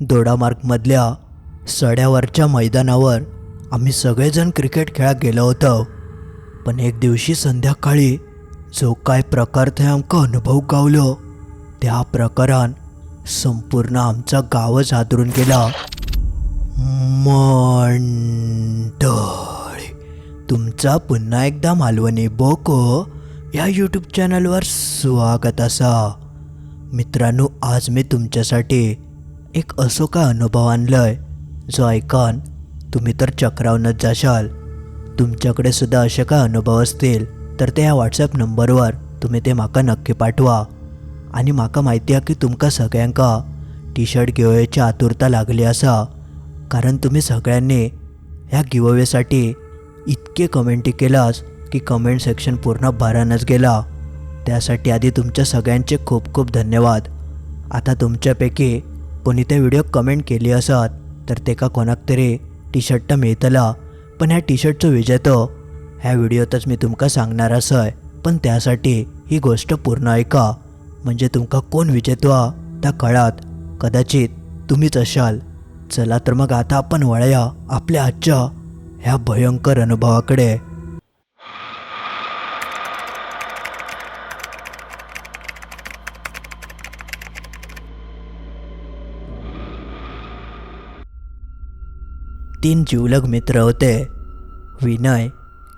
दोडामार्गमधल्या सड्यावरच्या मैदानावर आम्ही सगळेजण क्रिकेट खेळा गेलो होतो. पण एक दिवशी संध्याकाळी जो काय प्रकार थंय आमकां अनुभव गावलो त्या प्रकारान संपूर्ण आमचा गावच हादरून गेला. मंडळी तुमचा पुन्हा एकदा मालवणी बोको या यूट्यूब चॅनलवर स्वागत असा. मित्रांनो आज मी तुमच्यासाठी एक असो का अनुभव आणलंय. जो ऐकन तुम्ही तर चक्रावनच जाशाल. तुमच्याकडे सुद्धा असे का अनुभव असतील तर ते ह्या व्हॉट्सॲप नंबरवर तुम्ही ते म्हाका नक्की पाठवा. आणि म्हाका माहिती आहे की तुमकां सगळ्यांका टी शर्ट गिवअवेची आतुरता लागली असा. कारण तुम्ही सगळ्यांनी ह्या गिवअवेसाठी इतके कमेंटी केलास की कमेंट सेक्शन पूर्ण भरानच गेला. त्यासाठी आधी तुमच्या सगळ्यांचे खूप खूप धन्यवाद. आता तुमच्यापैकी कोणी ते व्हिडिओ कमेंट केली असत तर तेका कोणाक तरी टी शर्ट मेळतला. पण ह्या टी शर्टचो विजेतो ह्या व्हिडिओतच मी तुमका सांगणार असय. पण त्यासाठी ही गोष्ट पूर्ण ऐका. म्हणजे तुमका कोण विजेतो हा त्या कळात कदाचित तुम्हीच असाल. चला तर मग आता आपण वळया आपल्या आजच्या ह्या भयंकर अनुभवाकडे. तीन जिवलग मित्र होते. विनय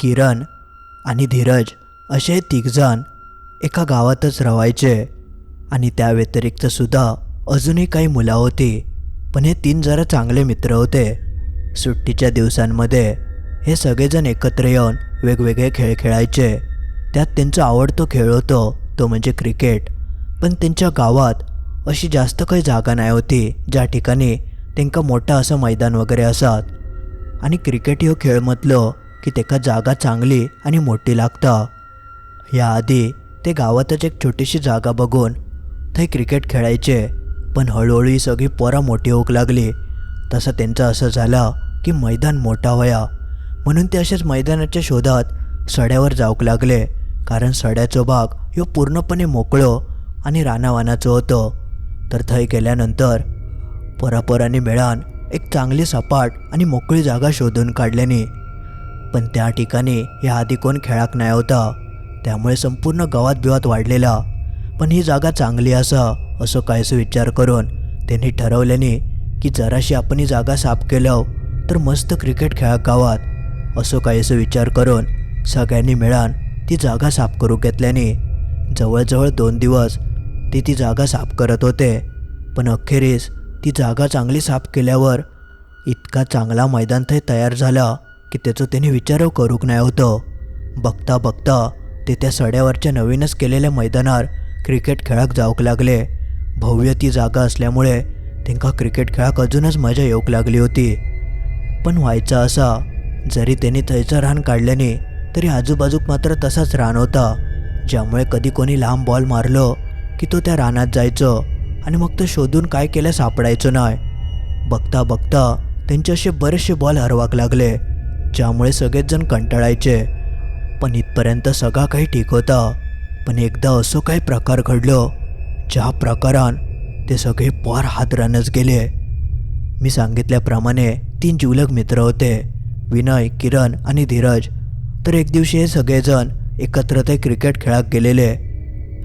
किरण आणि धीरज असे तिघजण एका गावातच राहायचे. आणि त्या व्यतिरिक्त सुद्धा अजूनही काही मुलं होती पण हे तीन जरा चांगले मित्र होते. सुट्टीच्या दिवसांमध्ये हे सगळेजण एकत्र येऊन वेगवेगळे खेळ खेळायचे. त्यात त्यांचा आवडतो खेळ होतो तो म्हणजे क्रिकेट. पण त्यांच्या गावात अशी जास्त काही जागा नाही होती ज्या ठिकाणी त्यांका मोठं असं मैदान वगैरे असत. आणि क्रिकेट ह्यो खेळ म्हटलो की तेका जागा चांगली आणि मोठी लागता. याआधी ते गावातच एक छोटीशी जागा बघून थंय क्रिकेट खेळायचे. पण हळूहळू ही सगळी पोरं मोठी होऊक लागली. तसं त्यांचं असं झालं की मैदान मोठा व्हाया. म्हणून ते असेच मैदानाच्या शोधात सड्यावर जाऊक लागले. कारण सड्याचो भाग ह्यो पूर्णपणे मोकळो आणि रानावानाचं होतं. तर थंय गेल्यानंतर परापराने मिळान एक चांगली सपाट आणि मोकळी जागा शोधून काढल्याने. पण त्या ठिकाणी हे आधी कोण खेळाक नाही होता. त्यामुळे संपूर्ण गावात बिवात वाढलेला. पण ही जागा चांगली असा असं काहीसं विचार करून त्यांनी ठरवल्याने की जराशी आपण ही जागा साफ केलं तर मस्त क्रिकेट खेळा गावात असं काहीसं विचार करून सगळ्यांनी मिळान ती जागा साफ करू घेतल्याने. जवळजवळ दोन दिवस ते ती जागा साफ करत होते. पण अखेरीस ती जागा चांगली साफ केल्यावर इतका चांगला मैदान थंय तयार झाला की त्याचं त्यांनी विचारव करूक नाही होतं. बघता बघता ते त्या सड्यावरच्या नवीनच केलेल्या मैदानावर क्रिकेट खेळाक जाऊक लागले. भव्य ती जागा असल्यामुळे त्यांका क्रिकेट खेळाक अजूनच मजा येऊक लागली होती. पण व्हायचा असा जरी त्यांनी थंयचं रान काढल्याने तरी आजूबाजूक मात्र तसाच रान होता ज्यामुळे कधी कोणी लांब बॉल मारलो की तो त्या रानात जायचो. आणि मग तो शोधून काय केलं सापडायचं नाही. बघता बघता त्यांचे असे बरेचसे बॉल हरवाक लागले ज्यामुळे सगळेचजण कंटाळायचे. पण इथपर्यंत सगळा काही ठीक होता. पण एकदा असं काही प्रकार घडलं ज्या प्रकारान ते सगळे पोर हादरानच गेले. मी सांगितल्याप्रमाणे तीन जिवलग मित्र होते विनय किरण आणि धीरज. तर एक दिवशी हे सगळेजण एकत्र ते क्रिकेट खेळाक गेलेले.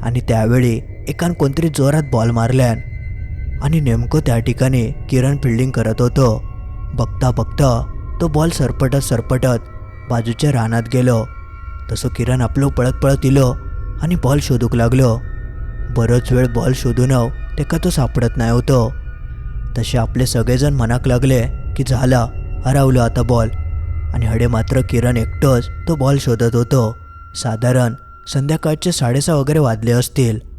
आणि त्यावेळी एकान कोणतरी जोरात बॉल मारल्यान. आणि नेमकं त्या ठिकाणी किरण फिल्डिंग करत होतो. बघता बघता तो बॉल सरपटत सरपटत बाजूच्या रानात गेलो. तसं किरण आपलं पळत पळत इलो आणि बॉल शोधूक लागलो. बरोच वेळ बॉल शोधून तेका तो सापडत नाही होतो. तसे आपले सगळेजण मनाक लागले की झाला हरवलो आता बॉल आणि हडे मात्र किरण एकटंच तो बॉल शोधत होतो. साधारण संध्याकाळचे साडेसहा वगैरे वाजले असतील.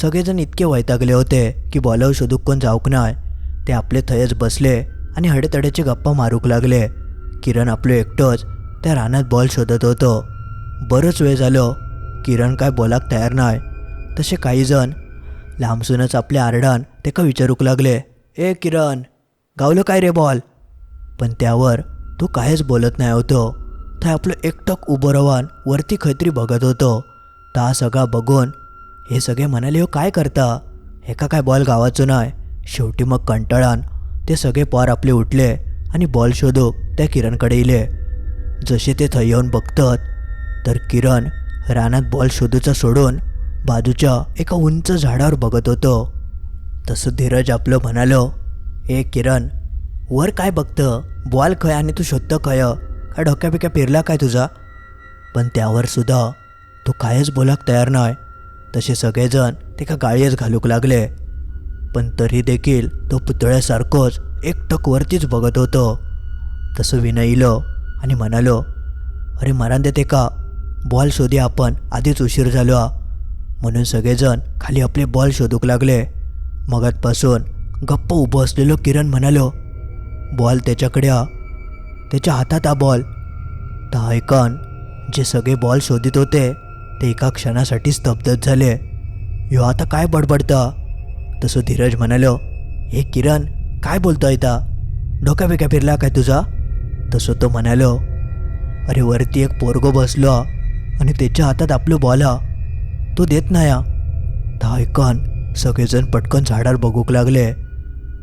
सगळेजण इतके वैतागले होते की बॉलर शोधूक कोण जाऊक नाही ते आपले थयच बसले आणि हडेतड्याचे गप्पा मारूक लागले. किरण आपलं एकटंच त्या रानात बॉल शोधत होतो. बरंच वेळ झालं. किरण काय बोलाक तयार नाही तसे काही जण लांबसूनच आपल्या आरडान तेका विचारूक लागले. ए किरण गावलं काय रे बॉल? पण त्यावर तो काहीच बोलत नाही होतो. थंय आपलं एकटक उभं राहून वरती खैत्री बघत होतो. ता सगळा बघून हे सगळे म्हणाले हो काय करता? हेका काय बॉल गावाचो नाही. शेवटी मग कंटाळान ते सगळे पोर आपले उठले आणि बॉल शोधूक त्या किरणकडे येले जसे ते थंय येऊन बघतात तर किरण रानात बॉल शोधूचा सोडून बाजूच्या एका उंच झाडावर बघत होतो. तसं धीरज आपलं म्हणालो ए किरण वर काय बघतं? बॉल खय आणि तू शोधतं खय? काय डोक्या बिक्या काय तुझा? पण त्यावर सुद्धा तो कायच बोलाक तयार नाही. तसे सगळेजण ते गाळयेच गाळीच घालूक लागले. पण तरी देखील तो पुतळ्यासारखोच एकटक वरतीच बघत होतो. तसं विनय इलो आणि म्हणालो अरे मरान ते का बॉल शोधी आपण आधीच उशीर झालो. म्हणून सगळेजण खाली आपले बॉल शोधूक लागले. मगातपासून गप्प उभं असलेलो किरण म्हणालो बॉल त्याच्याकडे त्याच्या हातात हा बॉल. तर ऐकन जे सगळे बॉल शोधित होते ते एका क्षणासाठी स्तब्धच झाले. ह्यो आता काय बडबडता? तसं धीरज म्हणालो हे किरण काय बोलतो इता डोक्या बिक्या फिरला काय तुझा? तसं तो म्हणालो अरे वरती एक पोरगो बसलो आणि त्याच्या हातात आपलं बॉल तो देत नाही हा ता ऐकन सगळेजण पटकन झाडार बघूक लागले.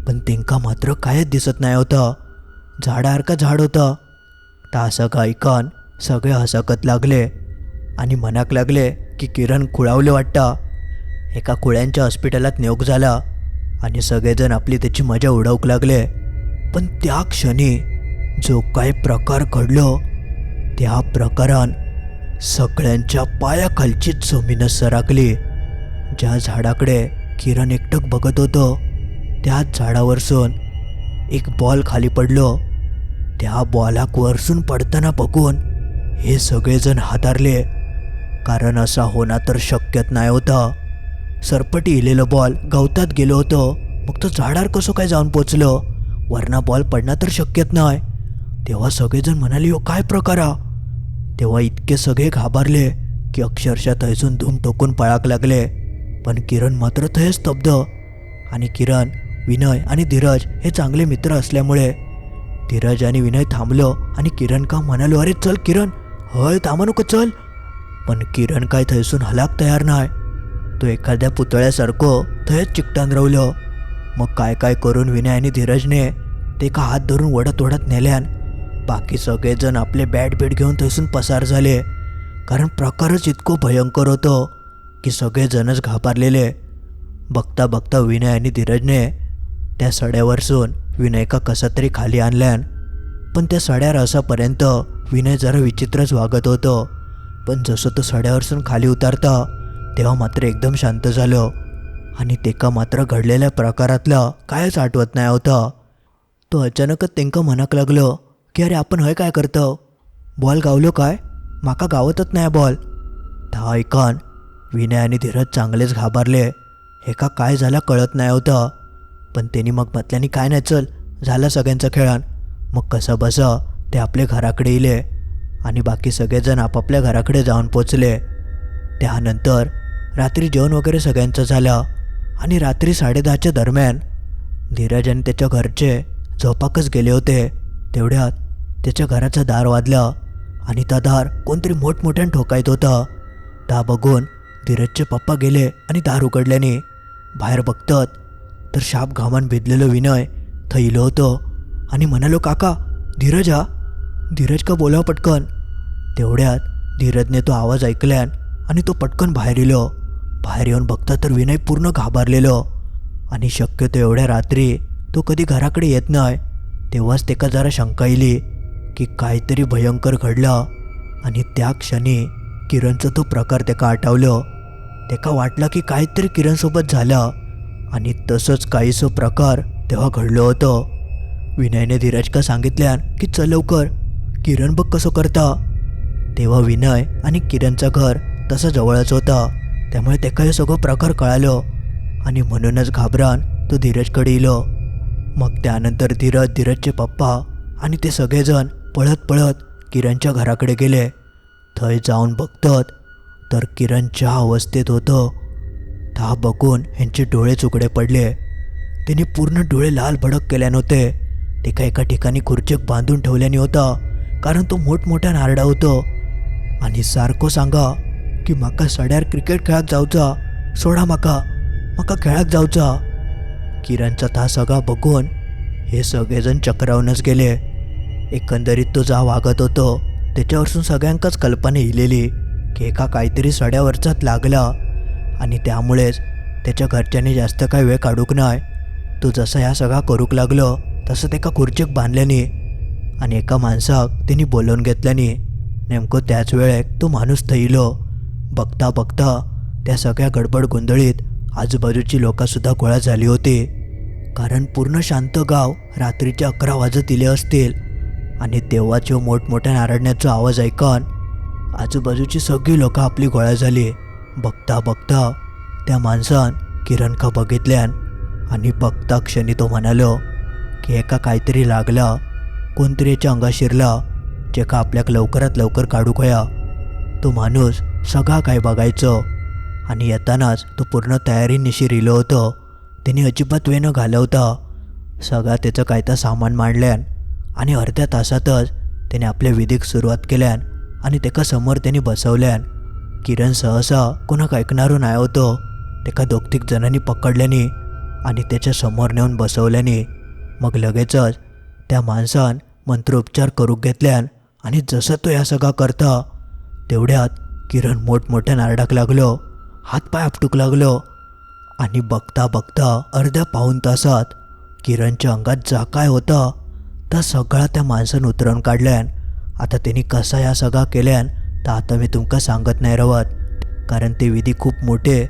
पण तेंका मात्र कायच दिसत नाही होतं. झाडासारखं झाड होतं? ता असं का ऐकन सगळे हसकत लागले. आणि मनाक लागले की किरण खुळावले वाटता. एका कुळ्यांच्या हॉस्पिटलात नियोग झाला आणि सगळेजण आपली त्याची मजा उडवूक लागले. पण त्या क्षणी जो काही प्रकार घडलो त्या प्रकारान सगळ्यांच्या पायाखालचीच जमीन सरकली. ज्या झाडाकडे किरण एकटक बघत होतो त्याच झाडावरसून एक बॉल खाली पडलो. त्या बॉलाक वरसून पडताना बघून हे सगळेजण हातारले. कारण असा होणं तर शक्यत नाही होता. सरपटी इलेलं बॉल गवतात गेलो होतो. मग तो झाडावर कसं काय जाऊन पोचलं? वरना बॉल पडणं तर शक्यत नाही. तेव्हा सगळेजण म्हणाले हो काय प्रकार तेव्हा इतके सगळे घाबरले की अक्षरशः थैसून धूम टोकून पळाक लागले. पण किरण मात्र थंय स्तब्ध. आणि किरण विनय आणि धीरज हे चांगले मित्र असल्यामुळे धीरज आणि विनय थांबलं आणि किरण का म्हणालो अरे चल किरण. हय थांबा नको चल. पण किरण काय थैसून हलाक तयार नाही तो एखाद्या पुतळ्यासारखं थंयच चिकटान रवलो. मग काय काय करून विनय आणि धीरजने ते का हात धरून वडत ओढत नेल्यान बाकी सगळेजण आपले बॅट बीट घेऊन थैसून पसार झाले. कारण प्रकारच इतको भयंकर होतो की सगळेजणच घाबरलेले. बघता बघता विनय आणि धीरजने त्या सड्यावरसून विनयका कसा तरी खाली आणल्यान पण त्या सड्या असापर्यंत विनय जरा विचित्रच वागत होतो. पण जसं तो सड्यावरसून खाली उतारता तेव्हा मात्र एकदम शांत झालं. आणि तेका मात्र घडलेल्या प्रकारातलं कायच आठवत नाही होतं. तो अचानकच तेंका मनाक लागलं की अरे आपण हय काय करतो? बॉल गावलो काय? माका गावतच नाही बॉल. ता ऐकान विनय आणि धीरज चांगलेच घाबरले. हे का काय झालं कळत नाही होतं. पण त्यांनी मग म्हटल्याने काय नाही चल झालं सगळ्यांचं खेळान मग कसं बसं ते आपल्या घराकडे येले आणि बाकी सगळेजण आपापल्या घराकडे जाऊन पोचले. त्यानंतर रात्री जेवण वगैरे सगळ्यांचं झालं आणि रात्री साडेदहाच्या दरम्यान धीरज आणि त्याच्या घरचे झोपाकच गेले होते. तेवढ्यात त्याच्या घराचं दार वाजलं आणि त्या दार कोणतरी मोठमोठ्यानं ठोकायत होतं. ता बघून धीरजचे पप्पा गेले आणि दार उघडल्याने बाहेर बघतात तर शाप घामान भिजलेलं विनय थैलो होतो आणि म्हणालो काका धीरज हा धीरज का बोला पटकन? तेवढ्यात धीरजने तो आवाज ऐकल्यान आणि तो पटकन बाहेर येलो. बाहेर येऊन बघता तर विनय पूर्ण घाबरलेलो. आणि शक्यतो एवढ्या रात्री तो कधी घराकडे येत नाही. तेव्हाच तेका जरा शंका येली की काहीतरी भयंकर घडलं. आणि त्या क्षणी किरणचा तो प्रकार त्याका आठवलो. तेका वाटलं की काहीतरी किरणसोबत झालं. आणि तसंच काहीसो प्रकार तेव्हा घडलो होतं. विनयने धीरजका सांगितल्यान की चल लवकर. किरण बघ कसं करता. तेव्हा विनय आणि किरणचं घर तसं जवळच होतं. त्यामुळे त्याका हे सगळं प्रकार कळालो. आणि म्हणूनच घाबरान तो धीरजकडे इलो. मग त्यानंतर धीरज धीरजचे पप्पा आणि ते सगळेजण पळत पळत किरणच्या घराकडे गेले. थंय जाऊन बघतात तर किरणच्या अवस्थेत होतं ता बघून ह्यांचे डोळे चुकडे पडले. त्यांनी पूर्ण डोळे लाल भडक केल्याने होते. ते का एका ठिकाणी खुर्चीक बांधून ठेवल्याने होता. कारण तो मोठमोठ्या नारडा होतो. आणि सारखं सांगा की म्हाका सड्यार क्रिकेट खेळाक जावचा सोडा म्हाका म्हाका खेळाक जावचा किरणचा ता सगळा बघून हे सगळेजण चक्रावूनच गेले. एकंदरीत तो जा वागत होतो त्याच्यावरसून सगळ्यांकाच कल्पना इलेली की एका काहीतरी सड्यावरचाच लागला. आणि त्यामुळेच त्याच्या घरच्यांनी जास्त काही वेळ काढूक नाही. तो जसा ह्या सगळा करूक लागलो तसं तेका खुर्चीक बांधल्याने आणि एका माणसाक तिने बोलवून घेतल्याने नेमकं त्याच वेळेक तो माणूस थैलो. बघता बघता त्या सगळ्या गडबड गोंधळीत आजूबाजूची लोकंसुद्धा गोळा झाली होती. कारण पूर्ण शांत गाव रात्रीचे अकरा वाजत इले असतील. आणि तेव्हाच मोठमोठ्या नारडण्याचा आवाज ऐकून आजूबाजूची सगळी लोक आपली गोळा झाली. बघता बघता त्या माणसान किरणका बघितल्यान आणि बघता क्षणी तो म्हणालो की एका काहीतरी लागला. कोणतरी याच्या अंगा शिरला. जेका आपल्याक लवकरात लवकर काढू कया. तो माणूस सगळा काय बघायचं. आणि येतानाच तो पूर्ण तयारीने शिरिलो होतो. त्याने अजिबात वेळ न घालवता. सगळा त्याचं काय तर सामान मांडल्यान आणि अर्ध्या तासातच त्याने आपल्या विधीक सुरुवात केल्यान आणि तेका समोर त्याने बसवल्यान. किरण सहसा कोणाक ऐकणारो नाही होतो. तेका दोग तीग जणांनी पकडल्याने आणि त्याच्यासमोर नेऊन बसवल्याने. मग लगेचच त्या माणसान मंत्रोपचार करूक घेतल्यान आणि जसं तो या सगळा करता तेवढ्यात किरण मोठमोठ्या नारडाक लागलो हातपाय आपटूक लागलो आणि बघता बघता अर्ध्या पाऊन तासात किरणच्या अंगात जा काय होता त्या सगळा त्या माणसानं उतरवून काढल्यान आता त्यांनी कसा या सगळा केल्यान तर आता मी तुमका सांगत नाही रवत कारण ते विधी खूप मोठे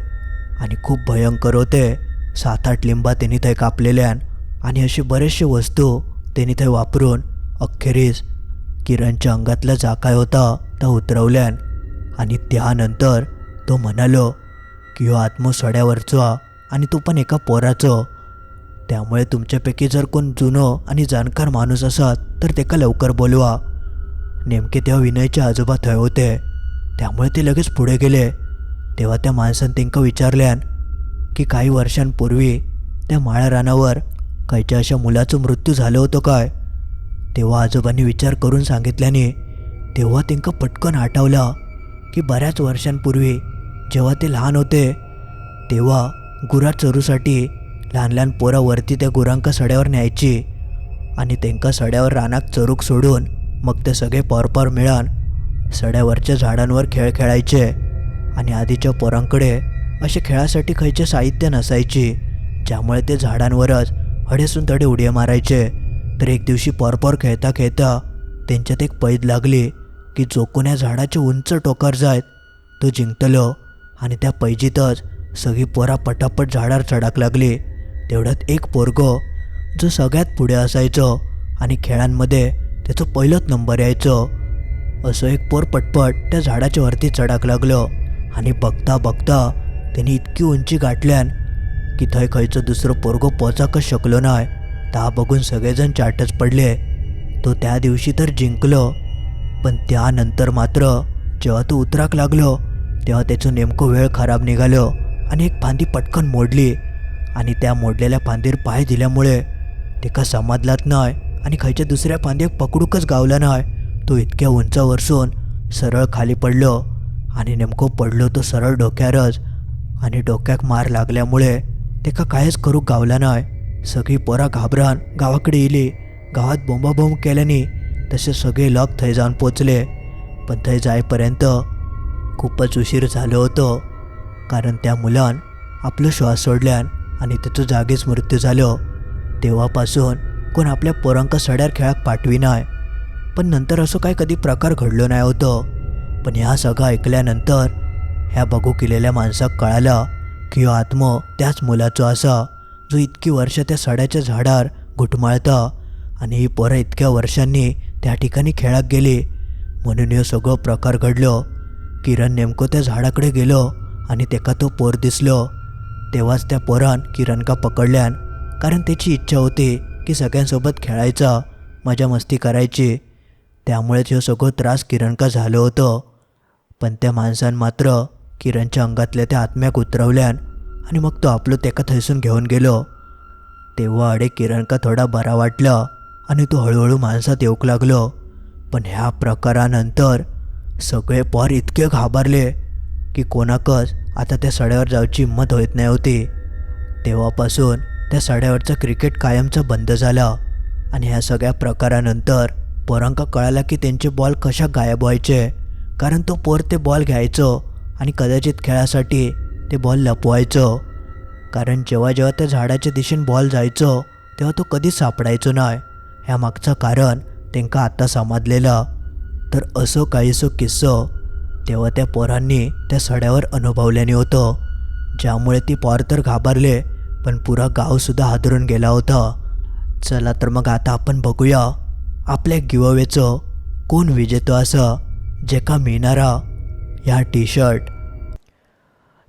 आणि खूप भयंकर होते. सात आठ लिंबा त्यांनी थंय कापलेल्यान आणि असे बरेचशे वस्तू त्यांनी थंय वापरून अखेरीस किरणच्या अंगातला जा काय होता त्या उतरवल्यान. आणि त्यानंतर तो म्हणालो की हो आत्मो सड्यावरचो आणि तो पण एका पोराचो. त्यामुळे तुमच्यापैकी जर कोण जुनो आणि जाणकार माणूस असत तर तेका लवकर बोलवा. नेमके तेव्हा विनयचे आजोबा थंय होते. त्यामुळे ते लगेच पुढे गेले. तेव्हा त्या माणसानं त्यांना विचारल्यान की काही वर्षांपूर्वी त्या माळ्या रानावर कायच्या अशा मुलाचं मृत्यू झालं होतं काय? तेव्हा आजोबांनी विचार करून सांगितल्याने तेव्हा त्यांना पटकन आठवलं की बऱ्याच वर्षांपूर्वी जेव्हा ते लहान होते तेव्हा गुरा चरूसाठी लहान लहान पोरावरती त्या गुरांका सड्यावर न्यायची आणि त्यांका सड्यावर रानाक चरूक सोडून मग ते सगळे परपर मिळून सड्यावरच्या झाडांवर खेळ खेळायचे आणि आधीच्या पोरांकडे असे खेळासाठी खयचे साहित्य नसायची ज्यामुळे ते झाडांवरच हडेसून तडे उड्या मारायचे. तर एक दिवशी परपर खेळता खेळता त्यांच्यात एक पैद लागली की जो कोण्या झाडाचे उंच टोकर जायत तो जिंकतलो. आणि त्या पैजीतच सगळी पोरा पटापट झाडावर चढाक लागली. तेवढ्यात एक पोरगो जो सगळ्यात पुढे असायचो आणि खेळांमध्ये त्याचं पहिलंच नंबर यायचो असं एक पोर पटपट त्या झाडाच्या वरती चढाक लागलो. आणि बघता बघता त्यांनी इतकी उंची गाठल्यान की थंय खंयचो दुसरं पोरगो पोचाकच शकलो नाय ता बघून सगळेजण चाटच पडले. तो त्या दिवशी तर जिंकलो पण त्यानंतर मात्र जेव्हा तो उतराक लागलो तेव्हा त्याचं नेमकं वेळ खराब निघालो आणि एक फांदी पटकन मोडली. आणि त्या मोडलेल्या फांदीर पाय दिल्यामुळे तिका समजलाच नाही आणि खायच्या दुसऱ्या फांद्याक पकडूकच गावला नाही तो इतक्या उंचावरसून सरळ खाली पडलो आणि नेमकं पडलो तो सरळ डोक्यावरच आणि डोक्याक मार लागल्यामुळे तेका कायच करूंक गावला नाय. सगळी पोरा घाबरान गावाकडे येयलीं गावात बोंबाबोंब केल्याने तसे सगळे लोक थंय जाऊन पोचले. पण थंय जायपर्यंत खूपच उशीर झालो होतो. कारण त्या मुलान आपलं श्वास सोडल्यान आणि त्याचो जागीच मृत्यू झालो. तेव्हापासून कोण आपल्या पोरांका सड्यार खेळाक पाठविनाय पण नंतर असं काय कधी प्रकार घडलो नाही होतं. पण ह्या सगळं ऐकल्यानंतर ह्या बघू केलेल्या माणसाक कळालं की आत्म त्याच मुलाचो असा जो इतकी वर्ष त्या सड्याच्या झाडार घुटमाळता. आणि ही पोरं इतक्या वर्षांनी त्या ठिकाणी खेळाक गेली. म्हणून ह्यो सगळो प्रकार घडलो. किरण नेमको त्या झाडाकडे गेलो आणि तेका तो पोर दिसलो. तेव्हाच त्या पोरान किरणका पकडल्यान कारण त्याची इच्छा होती की सगळ्यांसोबत खेळायचा मजा मस्ती करायची. त्यामुळेच ह्यो सगळो त्रास किरणका झालो होतो. पण त्या माणसान मात्र किरणच्या अंगातल्या त्या आत्म्याक उतरवल्यान आणि मग तो आपलो तेका थंयसून घेऊन गेलो. तेव्हा अडे किरणका थोडा बरा वाटला आणि तो हळूहळू माणसात येऊक लागलो. पण ह्या प्रकारानंतर सगळे पोर इतके घाबरले की कोणाकच आता त्या सड्यावर जायची हिंमत होत नाही होती. तेव्हापासून त्या सड्यावरचं क्रिकेट कायमचं बंद झालं आणि ह्या सगळ्या प्रकारानंतर पोरांका कळालं की त्यांचे बॉल कशा गायब व्हायचे कारण तो पोर ते बॉल घ्यायचो आणि कदाचित खेळासाठी ते बॉल लपवायचो. कारण जेव्हा जेव्हा त्या झाडाच्या दिशेने बॉल जायचो तेव्हा तो कधीच सापडायचो नाही. ह्या मागचं कारण त्यांका आता समजलेलं. तर असं काहीसो किस्सो तेव्हा त्या पोरांनी त्या सड्यावर अनुभवल्याने होतं. ज्यामुळे ती पोर तर घाबरले पण पुरा गावसुद्धा हादरून गेला होता. चला तर मग आता आपण बघूया आपल्या गिववेचं कोण विजेतो असं जेका मिळणारा ह्या टी शर्ट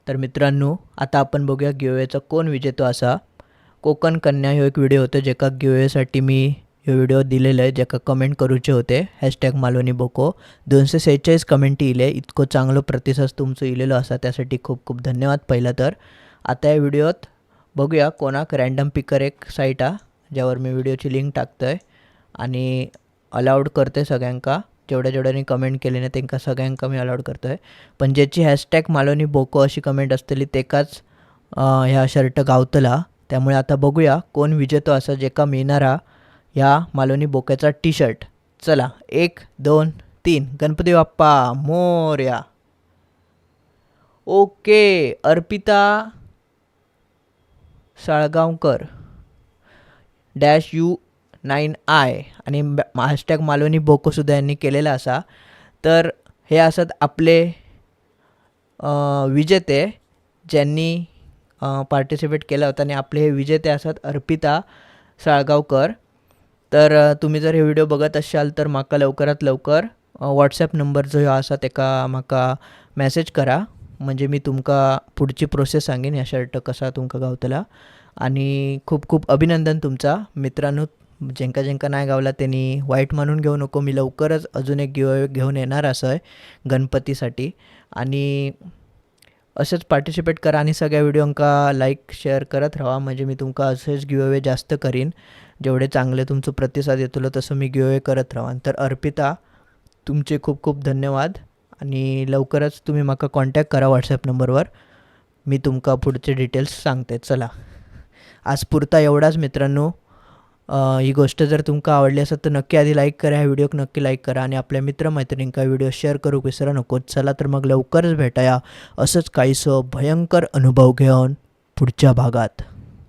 तर मित्रांनो आता आपण बघूया गिवेचा कोण विजेतो असा. कोकण कन्या ह्यो एक व्हिडिओ होतो जेका गिवेसाठी मी ह्यो व्हिडिओ दिलेलो आहे जेका कमेंट करूचे होते. हॅशटॅग मालवणी बोको. दोनशे सेहेचाळीस कमेंट इले इतकं चांगलो प्रतिसाद तुमचं इलेलो असा. त्यासाठी खूप खूप धन्यवाद पहिला तर. आता या व्हिडिओत बघूया कोणाक रँडम पिकर एक साईट हा ज्यावर मी व्हिडिओची लिंक टाकतो आहे आणि अलाउड करते सगळ्यांका. जेवढ्या जेवढ्यांनी कमेंट केले ना त्यांना सगळ्यांक मी अलाउड करतो आहे पण ज्याची हॅशटॅग मालोनी बोको अशी कमेंट असतली तेकाच ह्या शर्ट गावतला. त्यामुळे आता बघूया कोण विजेतो असा जेका मिळणारा ह्या मालोनी बोक्याचा टी शर्ट चला एक दोन तीन. Ganpati Bappa Morya. Okay Arpita Salgaonkar. Dash U nine I आणि हॅशटॅग मालवणी बोकोसुद्धा यांनी केलेला असा. तर हे असत आपले विजेते ज्यांनी पार्टिसिपेट केला होता आणि आपले हे विजेते असत अर्पिता साळगावकर. तर तुम्ही जर हे व्हिडिओ बघत असाल तर म्हाका लवकरात लवकर व्हॉट्सॲप नंबर जो ह्यो आसा तेका म्हाका मॅसेज करा. म्हणजे मी तुमका पुढची प्रोसेस सांगेन ह्या शर्ट कसा तुमका गावतला. आणि खूप खूप अभिनंदन तुमचा मित्रांनो. ज्यांका ज्यांका नाही गावला त्यांनी वाईट मानून घेऊ नको मी लवकरच अजून एक गिव घेऊन येणार असं आहे गणपतीसाठी. आणि असेच पार्टिसिपेट करा आणि सगळ्या व्हिडिओंका लाईक शेअर करत राहा. म्हणजे मी तुमका असेच गिवअवे जास्त करीन. जेवढे चांगले तुमचं प्रतिसाद येतलो तसं मी गिवअवे करत राहा. तर अर्पिता तुमचे खूप खूप धन्यवाद. आणि लवकरच तुम्ही माका कॉन्टॅक्ट करा व्हॉट्सॲप नंबरवर. मी तुमका पुढचे डिटेल्स सांगते. चला. आज पुरता एवढाच मित्रांनो. ही गोष्ट जर तुमका आवडली असेल तर नक्की आधी लाईक करा ह्या व्हिडिओक नक्की लाईक करा आणि आपल्या मित्रमैत्रिणींका व्हिडिओ शेअर करू. विसरा नको चला तर मग लवकरच भेटाया. असंच काहीसं भयंकर अनुभव घेऊन पुढच्या भागात.